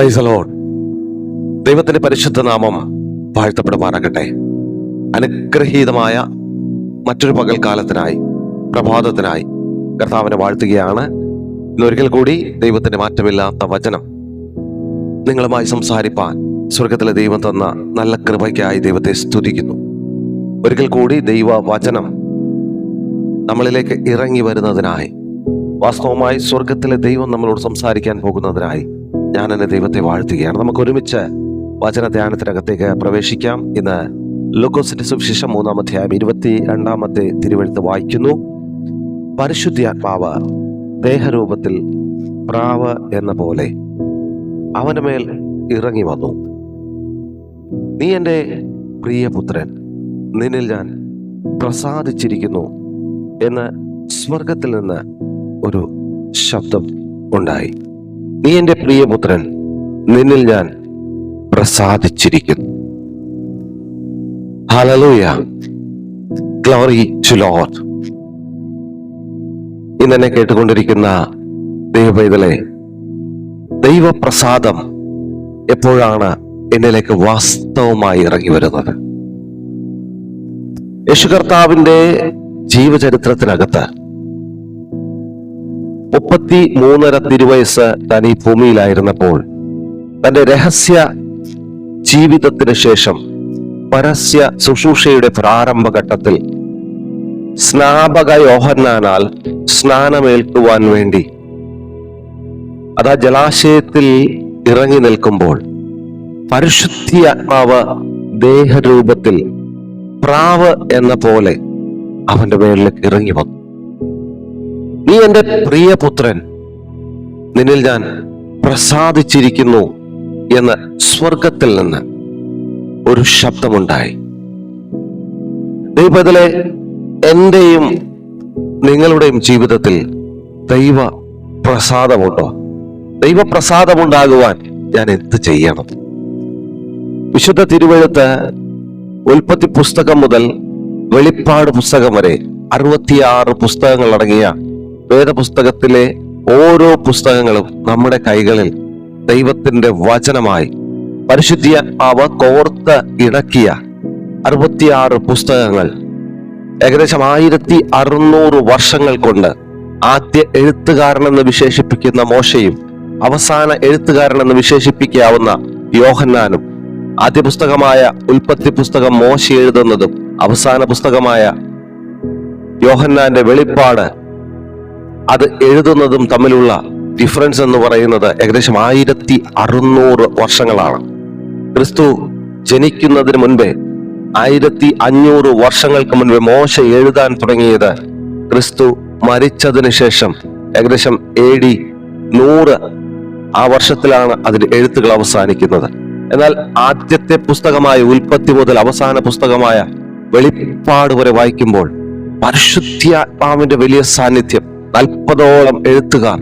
Price alone ദൈവത്തിന്റെ പരിശുദ്ധ നാമം വാഴ്ത്തപ്പെടുമാറാകട്ടെ. അനുഗ്രഹീതമായ മറ്റൊരു പകൽക്കാലത്തിനായി പ്രഭാതത്തിനായി കർത്താവിനെ വാഴ്ത്തുകയാണ്. ഇന്നൊരിക്കൽ കൂടി ദൈവത്തിന്റെ മാറ്റമില്ലാത്ത വചനം നിങ്ങളുമായി സംസാരിപ്പാൻ സ്വർഗത്തിലെ ദൈവം തന്ന നല്ല കൃപയ്ക്കായി ദൈവത്തെ സ്തുതിക്കുന്നു. ഒരിക്കൽ കൂടി ദൈവ വചനം നമ്മളിലേക്ക് ഇറങ്ങി വരുന്നതിനായി വാസ്തവമായി സ്വർഗത്തിലെ ദൈവം നമ്മളോട് സംസാരിക്കാൻ പോകുന്നതിനായി ഞാൻ എന്നെ ദൈവത്തെ വാഴ്ത്തുകയാണ്. നമുക്ക് ഒരുമിച്ച് വചന ധ്യാനത്തിനകത്തേക്ക് പ്രവേശിക്കാം. ഇന്ന് ലൂക്കോസിന്റെ സുവിശേഷം മൂന്നാം അധ്യായം ഇരുപത്തി രണ്ടാമത്തെ തിരുവഴുത്ത് വായിക്കുന്നു. പരിശുദ്ധാത്മാവ് ദേഹരൂപത്തിൽ പ്രാവ് എന്ന പോലെ അവന്റെ മേൽ ഇറങ്ങി വന്നു. നീ എന്റെ പ്രിയപുത്രൻ നിന്നിൽ ഞാൻ പ്രസാദിച്ചിരിക്കുന്നു എന്ന് സ്വർഗത്തിൽ നിന്ന് ഒരു ശബ്ദം ഉണ്ടായി. നീ എന്റെ പ്രിയപുത്രൻ നിന്നിൽ ഞാൻ പ്രസാദിച്ചിരിക്കുന്നു. ഹലലൂയ ഗ്ലോറി ടു ലോർഡ് ഇന്നെന്നെ കേട്ടുകൊണ്ടിരിക്കുന്ന ദൈവപൈതലെ ദൈവപ്രസാദം എപ്പോഴാണ് എന്നിലേക്ക് വാസ്തവമായി ഇറങ്ങി വരുന്നത്? യേശു കർത്താവിന്റെ ജീവചരിത്രത്തിനകത്ത് മുപ്പത്തി മൂന്നര തിരുവയസ് താൻ ഈ ഭൂമിയിലായിരുന്നപ്പോൾ തന്റെ രഹസ്യ ജീവിതത്തിന് ശേഷം പരസ്യ ശുശ്രൂഷയുടെ പ്രാരംഭഘട്ടത്തിൽ സ്നാപക യോഹന്നാനാൽ സ്നാനമേൽക്കുവാൻ വേണ്ടി അതാ ജലാശയത്തിൽ ഇറങ്ങി നിൽക്കുമ്പോൾ പരിശുദ്ധി ആത്മാവ് ദേഹരൂപത്തിൽ പ്രാവ് എന്ന പോലെ അവന്റെ മേളിലേക്ക് ഇറങ്ങി വന്നു. നീ എന്റെ പ്രിയപുത്രൻ. നിന്നിൽ ഞാൻ പ്രസാദിച്ചിരിക്കുന്നു എന്ന് സ്വർഗത്തിൽ നിന്ന് ഒരു ശബ്ദമുണ്ടായി. ദൈവത്തിലെ എന്റെയും നിങ്ങളുടെയും ജീവിതത്തിൽ ദൈവ പ്രസാദമുണ്ടോ? ദൈവപ്രസാദമുണ്ടാകുവാൻ ഞാൻ എന്ത് ചെയ്യണം? വിശുദ്ധ തിരുവഴുത്ത് ഉൽപ്പത്തി പുസ്തകം മുതൽ വെളിപ്പാട് പുസ്തകം വരെ അറുപത്തിയാറ് പുസ്തകങ്ങൾ അടങ്ങിയ വേദപുസ്തകത്തിലെ ഓരോ പുസ്തകങ്ങളും നമ്മുടെ കൈകളിൽ ദൈവത്തിന്റെ വചനമായി പരിശുദ്ധിയാത്മാവ് കോർത്ത് ഇണക്കിയ അറുപത്തിയാറ് പുസ്തകങ്ങൾ ഏകദേശം ആയിരത്തി അറുന്നൂറ് വർഷങ്ങൾ കൊണ്ട് ആദ്യ എഴുത്തുകാരനെന്ന് വിശേഷിപ്പിക്കുന്ന മോശയും അവസാന എഴുത്തുകാരനെന്ന് വിശേഷിപ്പിക്കാവുന്ന യോഹന്നാനും ആദ്യ പുസ്തകമായ ഉൽപ്പത്തി പുസ്തകം മോശ എഴുതുന്നതും അവസാന പുസ്തകമായ യോഹന്നാന്റെ വെളിപ്പാട് അത് എഴുതുന്നതും തമ്മിലുള്ള ഡിഫറൻസ് എന്ന് പറയുന്നത് ഏകദേശം ആയിരത്തി അറുന്നൂറ് വർഷങ്ങളാണ്. ക്രിസ്തു ജനിക്കുന്നതിന് മുൻപേ ആയിരത്തി അഞ്ഞൂറ് വർഷങ്ങൾക്ക് മുൻപേ മോശ എഴുതാൻ തുടങ്ങിയത് ക്രിസ്തു മരിച്ചതിന് ശേഷം ഏകദേശം എ ഡി നൂറ് ആ വർഷത്തിലാണ് അതിന്റെ എഴുത്തുകൾ അവസാനിക്കുന്നത്. എന്നാൽ ആദ്യത്തെ പുസ്തകമായ ഉൽപ്പത്തി മുതൽ അവസാന പുസ്തകമായ വെളിപ്പാട് വരെ വായിക്കുമ്പോൾ പരിശുദ്ധാത്മാവിന്റെ വലിയ സാന്നിധ്യം നാൽപ്പതോളം എഴുത്തുകാർ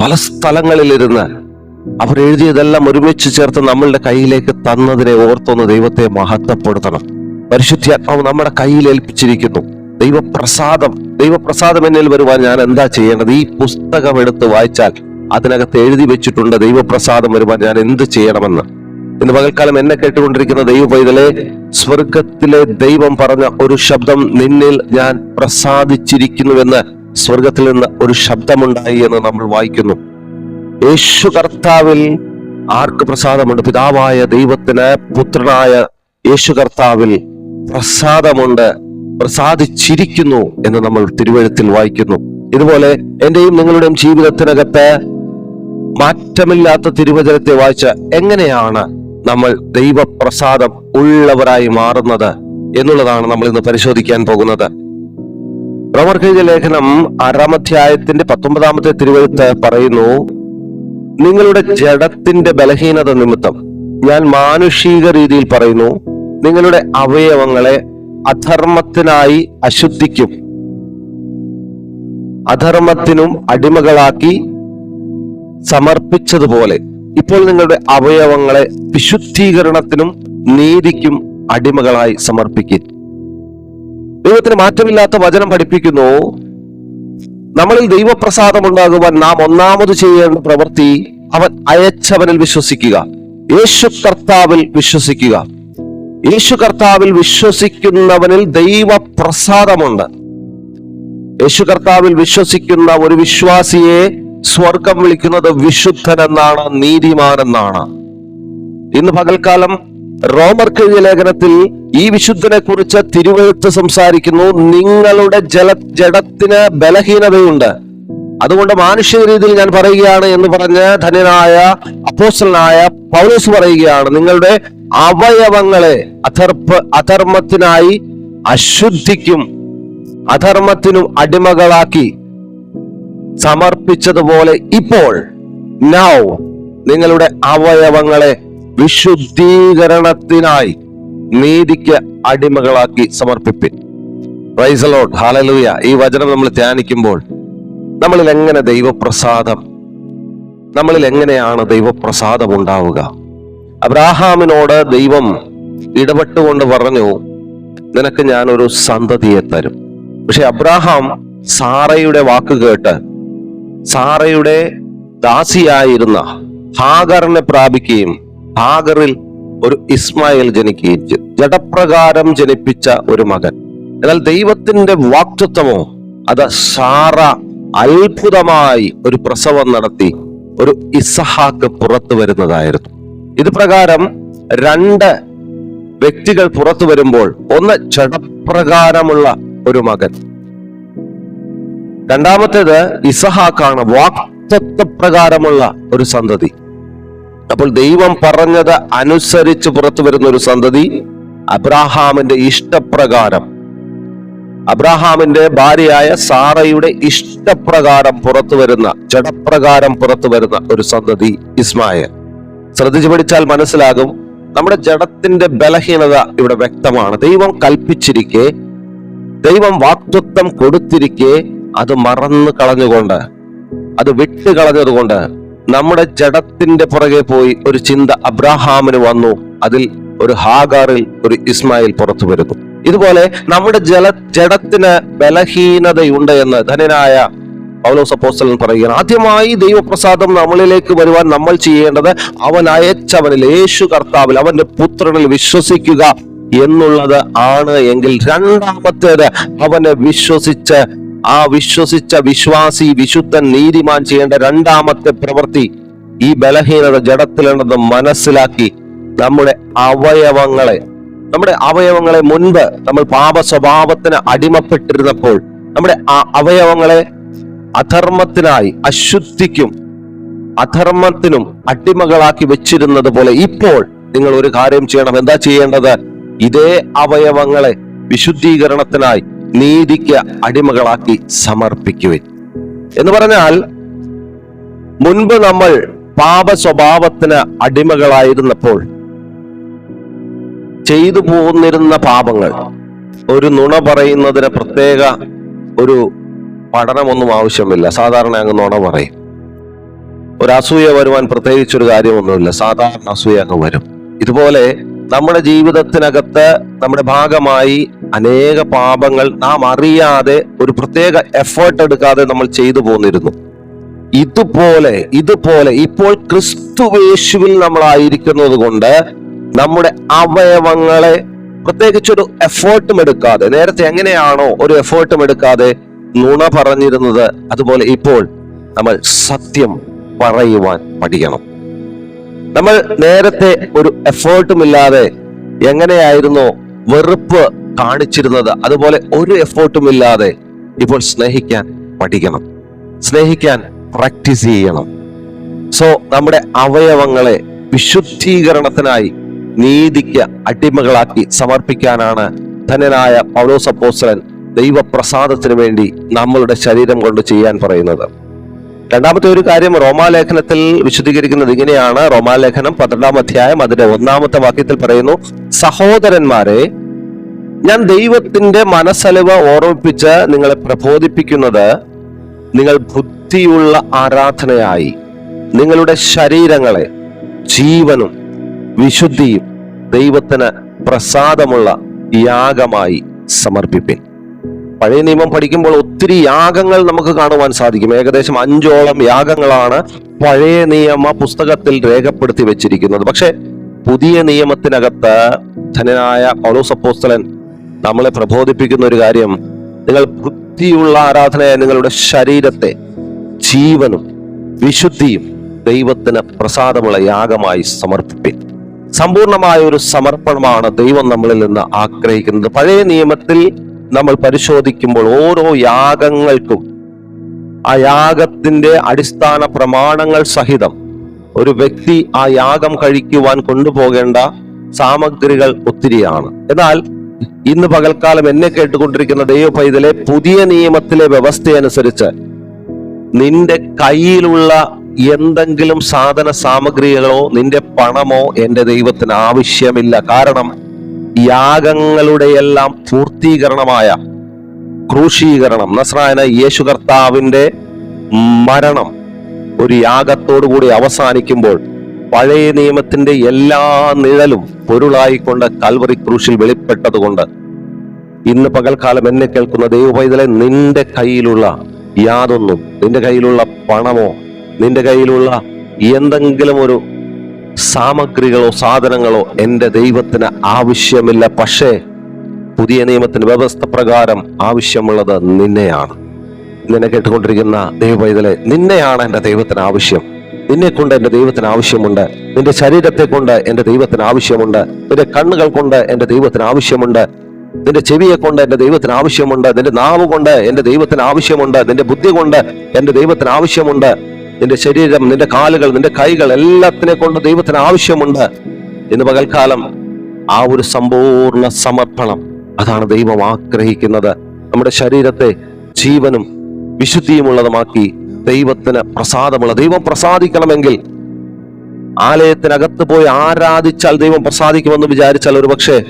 പല സ്ഥലങ്ങളിലിരുന്ന് അവർ എഴുതിയതെല്ലാം ഒരുമിച്ച് ചേർത്ത് നമ്മളുടെ കയ്യിലേക്ക് തന്നതിനെ ഓർത്തൊന്ന് ദൈവത്തെ മഹത്വപ്പെടുത്തണം. പരിശുദ്ധാത്മാവ് നമ്മുടെ കയ്യിൽ ഏൽപ്പിച്ചിരിക്കുന്നു. ദൈവപ്രസാദം ദൈവപ്രസാദം എന്നിൽ വരുവാൻ ഞാൻ എന്താ ചെയ്യേണ്ടത്? ഈ പുസ്തകം എടുത്ത് വായിച്ചാൽ അതിനകത്ത് എഴുതി വെച്ചിട്ടുണ്ട് ദൈവപ്രസാദം വരുവാൻ ഞാൻ എന്ത് ചെയ്യണമെന്ന്. ഇന്ന് പകൽക്കാലം എന്നെ കേട്ടുകൊണ്ടിരിക്കുന്ന ദൈവ പൈതലെ സ്വർഗത്തിലെ ദൈവം പറഞ്ഞ ഒരു ശബ്ദം നിന്നിൽ ഞാൻ പ്രസാദിച്ചിരിക്കുന്നുവെന്ന് സ്വർഗത്തിൽ നിന്ന് ഒരു ശബ്ദമുണ്ടായി എന്ന് നമ്മൾ വായിക്കുന്നു. യേശു കർത്താവിൽ ആർക്ക് പ്രസാദമുണ്ട്? പിതാവായ ദൈവത്തിന് പുത്രനായ യേശു കർത്താവിൽ പ്രസാദമുണ്ട് പ്രസാദിച്ചിരിക്കുന്നു എന്ന് നമ്മൾ തിരുവഴുത്തിൽ വായിക്കുന്നു. ഇതുപോലെ എന്റെയും നിങ്ങളുടെയും ജീവിതത്തിനകത്ത് മാറ്റമില്ലാത്ത തിരുവചനത്തെ വായിച്ച എങ്ങനെയാണ് നമ്മൾ ദൈവപ്രസാദം ഉള്ളവരായി മാറുന്നത് എന്നുള്ളതാണ് നമ്മൾ ഇന്ന് പരിശോധിക്കാൻ പോകുന്നത്. പ്രവർത്തിച്ച ലേഖനം ആറാം അധ്യായത്തിന്റെ പത്തൊമ്പതാമത്തെ തിരുവഴുത്ത് പറയുന്നു നിങ്ങളുടെ ജഡത്തിന്റെ ബലഹീനത നിമിത്തം ഞാൻ മാനുഷിക രീതിയിൽ പറയുന്നു നിങ്ങളുടെ അവയവങ്ങളെ അധർമ്മത്തിനായി അശുദ്ധിക്കും. അധർമ്മത്തിനും അടിമകളാക്കി സമർപ്പിച്ചതുപോലെ ഇപ്പോൾ നിങ്ങളുടെ അവയവങ്ങളെ വിശുദ്ധീകരണത്തിനും നീതിക്കും അടിമകളായി സമർപ്പിക്കും. ദൈവത്തിന് മാറ്റമില്ലാത്ത വചനം പഠിപ്പിക്കുന്നു. നമ്മളിൽ ദൈവപ്രസാദം ഉണ്ടാകുവാൻ നാം ഒന്നാമത് ചെയ്യേണ്ട പ്രവൃത്തി അവൻ അയച്ചവനിൽ വിശ്വസിക്കുക. യേശു കർത്താവിൽ വിശ്വസിക്കുക. യേശു കർത്താവിൽ വിശ്വസിക്കുന്നവനിൽ ദൈവപ്രസാദമുണ്ട്. യേശു കർത്താവിൽ വിശ്വസിക്കുന്ന ഒരു വിശ്വാസിയെ സ്വർഗം വിളിക്കുന്നത് വിശുദ്ധൻ എന്നാണ് നീതിമാൻ എന്നാണ് ഇന്ന് പകൽക്കാലം റോമർ കഴിഞ്ഞ ലേഖനത്തിൽ ഈ വിശുദ്ധനെ കുറിച്ച് തിരുവഴുത്ത് സംസാരിക്കുന്നു. നിങ്ങളുടെ ജല ജഡത്തിന് ബലഹീനതയുണ്ട്. അതുകൊണ്ട് മാനുഷിക രീതിയിൽ ഞാൻ പറയുകയാണ് എന്ന് പറഞ്ഞ് ധന്യനായ അപ്പോസ്റ്റലനായ പൗലോസ് പറയുകയാണ് നിങ്ങളുടെ അവയവങ്ങളെ അധർപ്പ് അധർമ്മത്തിനായി അശുദ്ധിക്കും അധർമ്മത്തിനും അടിമകളാക്കി സമർപ്പിച്ചതുപോലെ ഇപ്പോൾ നൗ നിങ്ങളുടെ അവയവങ്ങളെ വിശുദ്ധീകരണത്തിനായി നീതിക്ക് അടിമകളാക്കി സമർപ്പിപ്പിൻ. റൈസലോട്ട് ഹാലലൂയ ഈ വചനം നമ്മൾ ധ്യാനിക്കുമ്പോൾ നമ്മളിൽ എങ്ങനെ ദൈവപ്രസാദം? നമ്മളിൽ എങ്ങനെയാണ് ദൈവപ്രസാദം ഉണ്ടാവുക? അബ്രാഹാമിനോട് ദൈവം ഇടപെട്ടുകൊണ്ട് പറഞ്ഞു നിനക്ക് ഞാനൊരു സന്തതിയെ തരും. പക്ഷെ അബ്രാഹാം സാറയുടെ വാക്ക് കേട്ട് സാറയുടെ ദാസിയായിരുന്ന ഹാഗറിനെ പ്രാപിക്കുകയും ഹാഗറിൽ ഒരു ഇസ്മായിൽ ജനിക്കുകയും ചെയ്തു ജഡപ്രകാരം ജനിപ്പിച്ച ഒരു മകൻ. എന്നാൽ ദൈവത്തിന്റെ വാക്തത്വമോ അത് സാറ അത്ഭുതമായി ഒരു പ്രസവം നടത്തി ഒരു ഇസഹാക്ക് പുറത്തു വരുന്നതായിരുന്നു. ഇത് പ്രകാരം രണ്ട് വ്യക്തികൾ പുറത്തു വരുമ്പോൾ ഒന്ന് ചടപ്രകാരമുള്ള ഒരു മകൻ. രണ്ടാമത്തേത് ഇസഹാക്കാണ് വാക്തത്വ പ്രകാരമുള്ള ഒരു സന്തതി. അപ്പോൾ ദൈവം പറഞ്ഞത് അനുസരിച്ച് പുറത്തു വരുന്ന ഒരു സന്തതി അബ്രാഹാമിന്റെ ഇഷ്ടപ്രകാരം. അബ്രാഹാമിന്റെ ഭാര്യയായ സാറയുടെ ഇഷ്ടപ്രകാരം പുറത്തു വരുന്ന ജഡപ്രകാരം പുറത്തു വരുന്ന ഒരു സന്തതി ഇസ്മായിൽ. ശ്രദ്ധിച്ചു പഠിച്ചാൽ മനസ്സിലാകും നമ്മുടെ ജഡത്തിന്റെ ബലഹീനത ഇവിടെ വ്യക്തമാണ്. ദൈവം കൽപ്പിച്ചിരിക്കെ ദൈവം വാക്തത്വം കൊടുത്തിരിക്കെ അത് മറന്നു കളഞ്ഞുകൊണ്ട് അത് വിട്ട് കളഞ്ഞതുകൊണ്ട് നമ്മുടെ ജഡത്തിന്റെ പുറകെ പോയി ഒരു ചിന്ത അബ്രാഹാമിന് വന്നു. അതിൽ ഒരു ഹാഗാറിൽ ഒരു ഇസ്മായിൽ പുറത്തു വരുന്നു. ഇതുപോലെ നമ്മുടെ ജല ജഡത്തിന് ബലഹീനതയുണ്ട് എന്ന് ധനനായ പൗലോസ് അപ്പോസ്തലൻ പറയുകയാണ്. ആദ്യമായി ദൈവപ്രസാദം നമ്മളിലേക്ക് വരുവാൻ നമ്മൾ ചെയ്യേണ്ടത് അവൻ അയച്ചവനിൽ യേശു കർത്താവിൽ അവന്റെ പുത്രനിൽ വിശ്വസിക്കുക എന്നുള്ളത് ആണ് എങ്കിൽ രണ്ടാമത്തേത് അവനെ വിശ്വസിച്ച് ആ വിശ്വസിച്ച വിശ്വാസി വിശുദ്ധൻ നീതിമാൻ ചെയ്യേണ്ട രണ്ടാമത്തെ പ്രവൃത്തി ഈ ബലഹീനത ജഡത്തിലുണ്ടെന്ന് മനസ്സിലാക്കി നമ്മുടെ അവയവങ്ങളെ നമ്മുടെ അവയവങ്ങളെ മുൻപ് നമ്മൾ പാപ സ്വഭാവത്തിന് അടിമപ്പെട്ടിരുന്നപ്പോൾ നമ്മുടെ അവയവങ്ങളെ അധർമ്മത്തിനായി അശുദ്ധിക്കും അധർമ്മത്തിനും അടിമകളാക്കി വെച്ചിരുന്നത് പോലെ ഇപ്പോൾ നിങ്ങൾ ഒരു കാര്യം ചെയ്യണം. എന്താ ചെയ്യേണ്ടത്? ഇതേ അവയവങ്ങളെ വിശുദ്ധീകരണത്തിനായി നീതിക്ക് അടിമകളാക്കി സമർപ്പിക്കുവിൻ. എന്ന് പറഞ്ഞാൽ മുൻപ് നമ്മൾ പാപ സ്വഭാവത്തിന് അടിമകളായിരുന്നപ്പോൾ ചെയ്തു പോന്നിരുന്ന പാപങ്ങൾ ഒരു നുണ പറയുന്നതിന് പ്രത്യേക ഒരു പഠനമൊന്നും ആവശ്യമില്ല. സാധാരണ അങ്ങ് നുണ പറയും. ഒരു അസൂയ വരുവാൻ പ്രത്യേകിച്ചൊരു കാര്യമൊന്നുമില്ല. സാധാരണ അസൂയ അങ്ങ് വരും. ഇതുപോലെ നമ്മുടെ ജീവിതത്തിനകത്ത് നമ്മുടെ ഭാഗമായി അനേക പാപങ്ങൾ നാം അറിയാതെ ഒരു പ്രത്യേക എഫേർട്ട് എടുക്കാതെ നമ്മൾ ചെയ്തു പോന്നിരുന്നു. ഇതുപോലെ ഇതുപോലെ ഇപ്പോൾ ക്രിസ്തുവേശുവിൽ നമ്മളായിരിക്കുന്നത് കൊണ്ട് നമ്മുടെ അവയവങ്ങളെ പ്രത്യേകിച്ചൊരു എഫേർട്ടും എടുക്കാതെ നേരത്തെ എങ്ങനെയാണോ ഒരു എഫേർട്ടും എടുക്കാതെ നുണ പറഞ്ഞിരുന്നത് അതുപോലെ ഇപ്പോൾ നമ്മൾ സത്യം പറയുവാൻ പഠിക്കണം. നമ്മൾ നേരത്തെ ഒരു എഫേർട്ടും ഇല്ലാതെ എങ്ങനെയായിരുന്നോ വെറുപ്പ് കാണിച്ചിരുന്നത്? അതുപോലെ ഒരു എഫേർട്ടും ഇല്ലാതെ ഇപ്പോൾ സ്നേഹിക്കാൻ പഠിക്കണം. സ്നേഹിക്കാൻ പ്രാക്ടീസ് ചെയ്യണം. സോ നമ്മുടെ അവയവങ്ങളെ വിശുദ്ധീകരണത്തിനായി നീതിക്ക് അടിമകളാക്കി സമർപ്പിക്കാനാണ് ധനനായ പൗലോസ് അപ്പോസ്തലൻ ദൈവപ്രസാദത്തിന് വേണ്ടി നമ്മളുടെ ശരീരം കൊണ്ട് ചെയ്യാൻ പറയുന്നത്. രണ്ടാമത്തെ ഒരു കാര്യം റോമാലേഖനത്തിൽ വിശദീകരിക്കുന്നത് ഇങ്ങനെയാണ്. റോമാലേഖനം പന്ത്രണ്ടാം അധ്യായം അതിന്റെ ഒന്നാമത്തെ വാക്യത്തിൽ പറയുന്നു സഹോദരന്മാരെ ഞാൻ ദൈവത്തിന്റെ മനസ്സലവ് ഓർമ്മിപ്പിച്ച് നിങ്ങളെ പ്രബോധിപ്പിക്കുന്നത് നിങ്ങൾ ബുദ്ധിയുള്ള ആരാധനയായി. നിങ്ങളുടെ ശരീരങ്ങളെ ജീവനും വിശുദ്ധിയും ദൈവത്തിന് പ്രസാദമുള്ള യാഗമായി സമർപ്പിപ്പിൻ. പഴയ നിയമം പഠിക്കുമ്പോൾ ഒത്തിരി യാഗങ്ങൾ നമുക്ക് കാണുവാൻ സാധിക്കും. ഏകദേശം അഞ്ചോളം യാഗങ്ങളാണ് പഴയ നിയമ പുസ്തകത്തിൽ രേഖപ്പെടുത്തി വെച്ചിരിക്കുന്നത്. പക്ഷെ പുതിയ നിയമത്തിനകത്ത് ധനനായ പൗലോസപ്പോസ്തലൻ നമ്മളെ പ്രബോധിപ്പിക്കുന്ന ഒരു കാര്യം നിങ്ങൾ വൃത്തിയുള്ള ആരാധനയായ നിങ്ങളുടെ ശരീരത്തെ ജീവനും വിശുദ്ധിയും ദൈവത്തിന് പ്രസാദമുള്ള യാഗമായി സമർപ്പിപ്പിൻ. സമ്പൂർണമായ ഒരു സമർപ്പണമാണ് ദൈവം നമ്മളിൽ നിന്ന് ആഗ്രഹിക്കുന്നത്. പഴയ നിയമത്തിൽ നമ്മൾ പരിശോധിക്കുമ്പോൾ ഓരോ യാഗങ്ങൾക്കും ആ യാഗത്തിന്റെ അടിസ്ഥാന പ്രമാണങ്ങൾ സഹിതം ഒരു വ്യക്തി ആ യാഗം കഴിക്കുവാൻ കൊണ്ടുപോകേണ്ട സാമഗ്രികൾ ഒത്തിരിയാണ്. എന്നാൽ ഇന്ന് പകൽക്കാലം എന്നെ കേട്ടുകൊണ്ടിരിക്കുന്ന ദൈവ പൈതലെ പുതിയ നിയമത്തിലെ വ്യവസ്ഥയനുസരിച്ച് നിന്റെ കയ്യിലുള്ള എന്തെങ്കിലും സാധന സാമഗ്രികളോ നിന്റെ പണമോ എന്റെ ദൈവത്തിന് ആവശ്യമില്ല. കാരണം യാഗങ്ങളുടെ എല്ലാം പൂർത്തീകരണമായ ക്രൂശീകരണം നസ്രായന യേശു കർത്താവിന്റെ മരണം ഒരു യാഗത്തോടു കൂടി അവസാനിക്കുമ്പോൾ പഴയ നിയമത്തിന്റെ എല്ലാ നിഴലും പൊരുളായിക്കൊണ്ട് കൽവറി ക്രൂശിൽ വെളിപ്പെട്ടതുകൊണ്ട് ഇന്ന് പകൽക്കാലം എന്നെ കേൾക്കുന്ന ദൈവപൈതലെ നിന്റെ കയ്യിലുള്ള യാതൊന്നും നിന്റെ കയ്യിലുള്ള പണമോ നിന്റെ കയ്യിലുള്ള എന്തെങ്കിലും ഒരു സാമഗ്രികളോ സാധനങ്ങളോ എന്റെ ദൈവത്തിന് ആവശ്യമില്ല. പക്ഷേ പുതിയ നിയമത്തിന്റെ വ്യവസ്ഥ പ്രകാരം ആവശ്യമുള്ളത് നിന്നെയാണ്. നിന്നെ കേട്ടുകൊണ്ടിരിക്കുന്ന ദൈവവൈതലെ നിന്നെയാണ് എന്റെ ദൈവത്തിന് ആവശ്യം. നിന്നെ കൊണ്ട് എന്റെ ദൈവത്തിന് ആവശ്യമുണ്ട്. നിന്റെ ശരീരത്തെ കൊണ്ട് എന്റെ ദൈവത്തിന് ആവശ്യമുണ്ട്. നിന്റെ കണ്ണുകൾ കൊണ്ട് എന്റെ ദൈവത്തിന് ആവശ്യമുണ്ട്. നിന്റെ ചെവിയെ കൊണ്ട് എന്റെ ദൈവത്തിന് ആവശ്യമുണ്ട്. നിന്റെ നാവ് കൊണ്ട് എന്റെ ദൈവത്തിന് ആവശ്യമുണ്ട്. നിന്റെ ബുദ്ധി കൊണ്ട് എന്റെ ദൈവത്തിന് ആവശ്യമുണ്ട്. നിന്റെ ശരീരം നിന്റെ കാലുകൾ നിന്റെ കൈകൾ എല്ലാത്തിനെ കൊണ്ട് ദൈവത്തിന് ആവശ്യമുണ്ട് ഇന്ന് പകൽക്കാലം ആ ഒരു സമ്പൂർണ സമർപ്പണം അതാണ് ദൈവം ആഗ്രഹിക്കുന്നത്. നമ്മുടെ ശരീരത്തെ ജീവനും വിശുദ്ധിയുമുള്ളതുമാക്കി ദൈവത്തിന് പ്രസാദമുള്ള ദൈവം പ്രസാദിക്കണമെങ്കിൽ ആലയത്തിനകത്ത് പോയി ആരാധിച്ചാൽ ദൈവം പ്രസാദിക്കുമെന്ന് വിചാരിച്ചാൽ ഒരു പക്ഷേ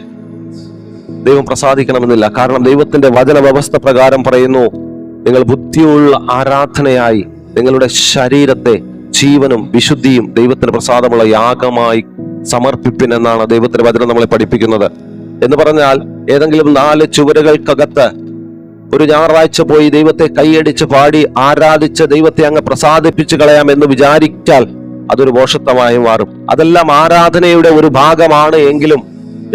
ദൈവം പ്രസാദിക്കണമെന്നില്ല. കാരണം ദൈവത്തിന്റെ വചന വ്യവസ്ഥ പ്രകാരം പറയുന്നു നിങ്ങൾ ബുദ്ധിയുള്ള ആരാധനയായി നിങ്ങളുടെ ശരീരത്തെ ജീവനും വിശുദ്ധിയും ദൈവത്തിന് പ്രസാദമുള്ള യാഗമായി സമർപ്പിപ്പിൻ എന്നാണ് ദൈവത്തിന്റെ വചനം നമ്മളെ പഠിപ്പിക്കുന്നത്. എന്ന് പറഞ്ഞാൽ ഏതെങ്കിലും നാല് ചുവരുകൾക്കകത്ത് ഒരു ഞായറാഴ്ച പോയി ദൈവത്തെ കൈയടിച്ച് പാടി ആരാധിച്ച് ദൈവത്തെ അങ്ങ് പ്രസാദിപ്പിച്ചു കളയാം എന്ന് വിചാരിച്ചാൽ അതൊരു മോഷത്വമായി മാറും. അതെല്ലാം ആരാധനയുടെ ഒരു ഭാഗമാണ് എങ്കിലും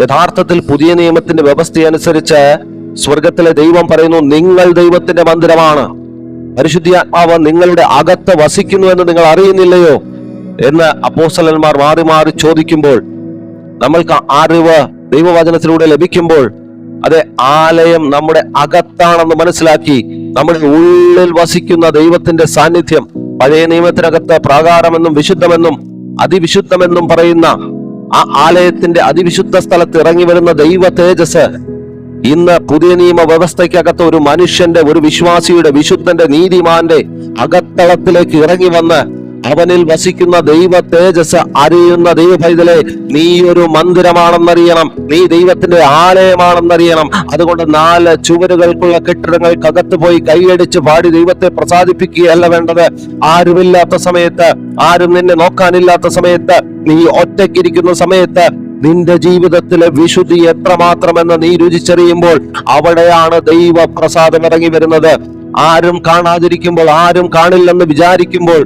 യഥാർത്ഥത്തിൽ പുതിയ നിയമത്തിന്റെ വ്യവസ്ഥയനുസരിച്ച് സ്വർഗത്തിലെ ദൈവം പറയുന്നു നിങ്ങൾ ദൈവത്തിന്റെ മന്ദിരമാണ്. പരിശുദ്ധാത്മാവ് നിങ്ങളുടെ അകത്ത് വസിക്കുന്നു എന്ന് നിങ്ങൾ അറിയുന്നില്ലയോ? എന്ന് അപ്പോസലന്മാർ മാറി മാറി ചോദിക്കുമ്പോൾ നമ്മൾക്ക് അറിവ് ദൈവവചനത്തിലൂടെ ലഭിക്കുമ്പോൾ അതെ ആലയം നമ്മുടെ അകത്താണെന്ന് മനസ്സിലാക്കി നമ്മുടെ ഉള്ളിൽ വസിക്കുന്ന ദൈവത്തിന്റെ സാന്നിധ്യം പഴയ നിയമത്തിനകത്ത് പ്രാകാരമെന്നും വിശുദ്ധമെന്നും അതിവിശുദ്ധമെന്നും പറയുന്ന ആ ആലയത്തിന്റെ അതിവിശുദ്ധ സ്ഥലത്ത് ഇറങ്ങി വരുന്ന ദൈവ തേജസ് ഇന്ന് പുതിയ നിയമ വ്യവസ്ഥയ്ക്കകത്ത് ഒരു മനുഷ്യന്റെ ഒരു വിശ്വാസിയുടെ വിശുദ്ധന്റെ നീതിമാന്റെ അകത്തളത്തിലേക്ക് ഇറങ്ങി വന്ന് അവനിൽ വസിക്കുന്ന ദൈവ തേജസ് അറിയുന്ന ദൈവഭൈതലെ നീ ഒരു മന്ദിരമാണെന്നറിയണം. നീ ദൈവത്തിന്റെ ആലയമാണെന്നറിയണം. അതുകൊണ്ട് നാല് ചുവരുകൾക്കുള്ള കെട്ടിടങ്ങൾക്കകത്ത് പോയി കൈയടിച്ച് പാടി ദൈവത്തെ പ്രസാദിപ്പിക്കുകയല്ല വേണ്ടത്. ആരുമില്ലാത്ത സമയത്ത് ആരും നിന്നെ നോക്കാനില്ലാത്ത സമയത്ത് നീ ഒറ്റയ്ക്കിരിക്കുന്ന സമയത്ത് നിന്റെ ജീവിതത്തിലെ വിശുദ്ധി എത്രമാത്രമെന്ന് നീ രുചിച്ചറിയുമ്പോൾ അവിടെയാണ് ദൈവ പ്രസാദം ഇറങ്ങി വരുന്നത്. ആരും കാണാതിരിക്കുമ്പോൾ ആരും കാണില്ലെന്ന് വിചാരിക്കുമ്പോൾ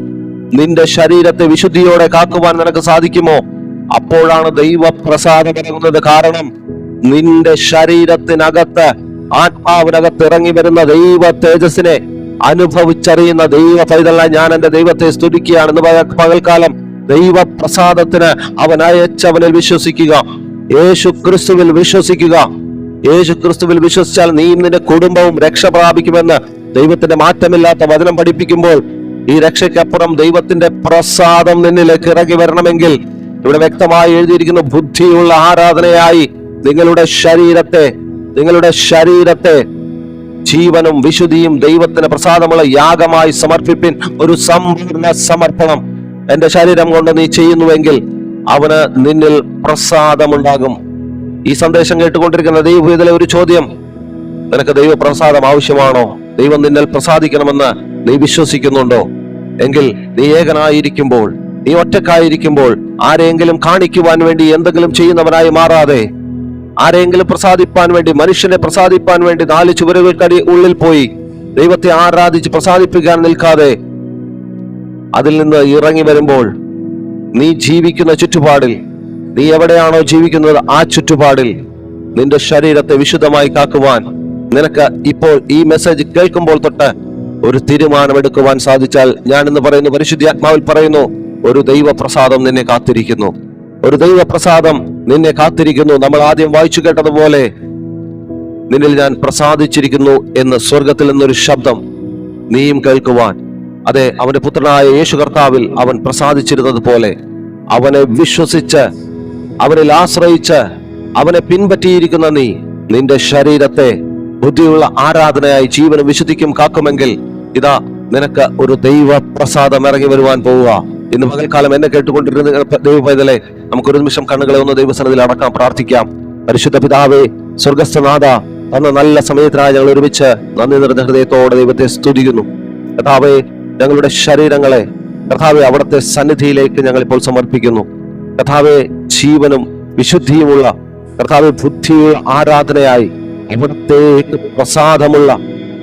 നിന്റെ ശരീരത്തെ വിശുദ്ധിയോടെ കാക്കുവാൻ നിനക്ക് സാധിക്കുമോ? അപ്പോഴാണ് ദൈവ പ്രസാദം ഇറങ്ങുന്നത്. കാരണം നിന്റെ ശരീരത്തിനകത്ത് ആത്മാവിനകത്ത് ഇറങ്ങി വരുന്ന ദൈവ തേജസ്സിനെ അനുഭവിച്ചറിയുന്ന ദൈവ പൈതല ഞാൻ എന്റെ ദൈവത്തെ സ്തുതിക്കുകയാണെന്ന് പക- പകൽക്കാലം ദൈവ പ്രസാദത്തിന് അവൻ അയച്ചവനിൽ വിശ്വസിക്കുക. യേശു ക്രിസ്തുവിൽ വിശ്വസിക്കുക. യേശു ക്രിസ്തുവിൽ വിശ്വസിച്ചാൽ നീയും നിന്റെ കുടുംബവും രക്ഷ പ്രാപിക്കുമെന്ന് ദൈവത്തിന്റെ മാറ്റമില്ലാത്ത വചനം പഠിപ്പിക്കുമ്പോൾ ഈ രക്ഷയ്ക്കപ്പുറം ദൈവത്തിന്റെ പ്രസാദം നിന്നിലേക്ക് ഇറങ്ങി വരണമെങ്കിൽ ഇവിടെ വ്യക്തമായി എഴുതിയിരിക്കുന്ന ബുദ്ധിയുള്ള ആരാധനയായി നിങ്ങളുടെ ശരീരത്തെ നിങ്ങളുടെ ശരീരത്തെ ജീവനും വിശുദ്ധിയും ദൈവത്തിന് പ്രസാദമുള്ള യാഗമായി സമർപ്പിപ്പിൻ ഒരു സമ്പൂർണ സമർപ്പണം. എന്റെ ശരീരം കൊണ്ട് നീ ചെയ്യുന്നുവെങ്കിൽ അവന് നിന്നിൽ പ്രസാദമുണ്ടാകും. ഈ സന്ദേശം കേട്ടുകൊണ്ടിരിക്കുന്ന ദൈവത്തിലെ ഒരു ചോദ്യം നിനക്ക് ദൈവപ്രസാദം ആവശ്യമാണോ? ദൈവം നിന്നിൽ പ്രസാദിക്കണമെന്ന് നീ വിശ്വസിക്കുന്നുണ്ടോ? എങ്കിൽ നീ ഏകനായിരിക്കുമ്പോൾ നീ ഒറ്റക്കായിരിക്കുമ്പോൾ ആരെയെങ്കിലും കാണിക്കുവാൻ വേണ്ടി എന്തെങ്കിലും ചെയ്യുന്നവനായി മാറാതെ ആരെയെങ്കിലും പ്രസാദിപ്പാൻ വേണ്ടി മനുഷ്യനെ പ്രസാദിപ്പാൻ വേണ്ടി നാല് ചുവരുകൾക്കടി ഉള്ളിൽ പോയി ദൈവത്തെ ആരാധിച്ച് പ്രസാദിപ്പിക്കാൻ നിൽക്കാതെ അതിൽ നിന്ന് ഇറങ്ങി വരുമ്പോൾ നീ ജീവിക്കുന്ന ചുറ്റുപാടിൽ നീ എവിടെയാണോ ജീവിക്കുന്നത് ആ ചുറ്റുപാടിൽ നിന്റെ ശരീരത്തെ വിശുദ്ധമായി കാക്കുവാൻ നിനക്ക് ഇപ്പോൾ ഈ മെസ്സേജ് കേൾക്കുമ്പോൾ തൊട്ട് ഒരു തീരുമാനമെടുക്കുവാൻ സാധിച്ചാൽ ഞാൻ എന്ന് പറയുന്നു പരിശുദ്ധാത്മാവിൽ പറയുന്നു ഒരു ദൈവപ്രസാദം നിന്നെ കാത്തിരിക്കുന്നു. ഒരു ദൈവപ്രസാദം നിന്നെ കാത്തിരിക്കുന്നു. നമ്മൾ ആദ്യം വായിച്ചു കേട്ടതുപോലെ നിന്നിൽ ഞാൻ പ്രസാദിച്ചിരിക്കുന്നു എന്ന് സ്വർഗത്തിൽ നിന്നൊരു ശബ്ദം നീയും കേൾക്കുവാൻ അതെ അവന്റെ പുത്രനായ യേശു കർത്താവിൽ അവൻ പ്രസാദിച്ചിരുന്നത് പോലെ അവനെ വിശ്വസിച്ച് അവനിൽ ആശ്രയിച്ച് അവനെ പിൻപറ്റിയിരിക്കുന്ന നീ നിന്റെ ശരീരത്തെ ബുദ്ധിയുള്ള ആരാധനയായി ജീവനും വിശുദ്ധിക്കും കാക്കുമെങ്കിൽ ഇതാ നിനക്ക് ഒരു ദൈവ പ്രസാദം ഇറങ്ങി വരുവാൻ പോവുക. ഇന്ന് പകൽക്കാലം എന്നെ കേട്ടുകൊണ്ടിരുന്ന ദൈവ പൈതലെ നമുക്കൊരു നിമിഷം കണ്ണുകളെ ഒന്ന് ദൈവസനത്തിൽ അടക്കാം പ്രാർത്ഥിക്കാം. പരിശുദ്ധ പിതാവേ സ്വർഗസ്ഥനാഥ തന്ന നല്ല സമയത്തിനായി ഞങ്ങൾ ഒരുമിച്ച് നന്ദി നിറഞ്ഞ ഹൃദയത്തോടെ ദൈവത്തെ സ്തുതിക്കുന്നു. കർത്താവെ ഞങ്ങളുടെ ശരീരങ്ങളെ കഥാവെ അവിടുത്തെ സന്നിധിയിലേക്ക് ഞങ്ങൾ ഇപ്പോൾ സമർപ്പിക്കുന്നു. കഥാവെ ജീവനും വിശുദ്ധിയുമുള്ള കർത്താവ് ബുദ്ധിയുള്ള ആരാധനയായി അവിടത്തേക്ക് പ്രസാദമുള്ള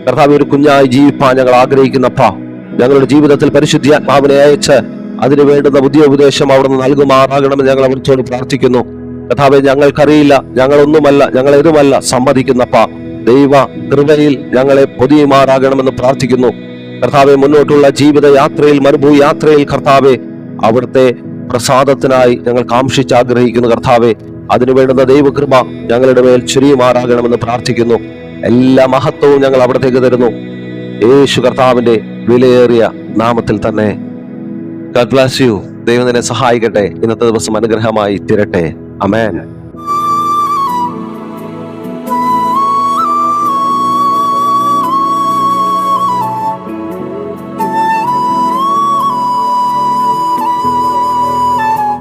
കർത്താവ് ഒരു കുഞ്ഞായി ജീവിപ്പാൻ ഞങ്ങൾ ആഗ്രഹിക്കുന്നപ്പ ഞങ്ങളുടെ ജീവിതത്തിൽ പരിശുദ്ധാത്മാവിനെ അയച്ച് അതിനു വേണ്ടുന്ന പുതിയ ഉപദേശം അവിടുന്ന് നൽകുമാറാകണമെന്ന് ഞങ്ങൾ അവിടുത്തോട് പ്രാർത്ഥിക്കുന്നു. കഥാവെ ഞങ്ങൾക്കറിയില്ല ഞങ്ങളൊന്നുമല്ല ഞങ്ങൾ എതുമല്ല സമ്മതിക്കുന്നപ്പ ദൈവ കൃപയിൽ ഞങ്ങളെ പൊതിയുമാറാകണമെന്ന് പ്രാർത്ഥിക്കുന്നു. കർത്താവെ മുന്നോട്ടുള്ള ജീവിത യാത്രയിൽ മരുഭൂ യാത്രയിൽ കർത്താവെ അവിടുത്തെ പ്രസാദത്തിനായി ഞങ്ങൾ കാംക്ഷിച്ച് ആഗ്രഹിക്കുന്നു കർത്താവെ. അതിനു വേണ്ടുന്ന ദൈവകൃപ ഞങ്ങളുടെ മേൽ ചുരിയുമാറാകണമെന്ന് പ്രാർത്ഥിക്കുന്നു. എല്ലാ മഹത്വവും ഞങ്ങൾ അവിടത്തേക്ക് തരുന്നു. യേശു കർത്താവിന്റെ വിലയേറിയ നാമത്തിൽ തന്നെ. ഗഡ് ബ്ലാസ് യു ദൈവം സഹായിക്കട്ടെ. ഇന്നത്തെ ദിവസം അനുഗ്രഹമായി തിരട്ടെ. അമേൻ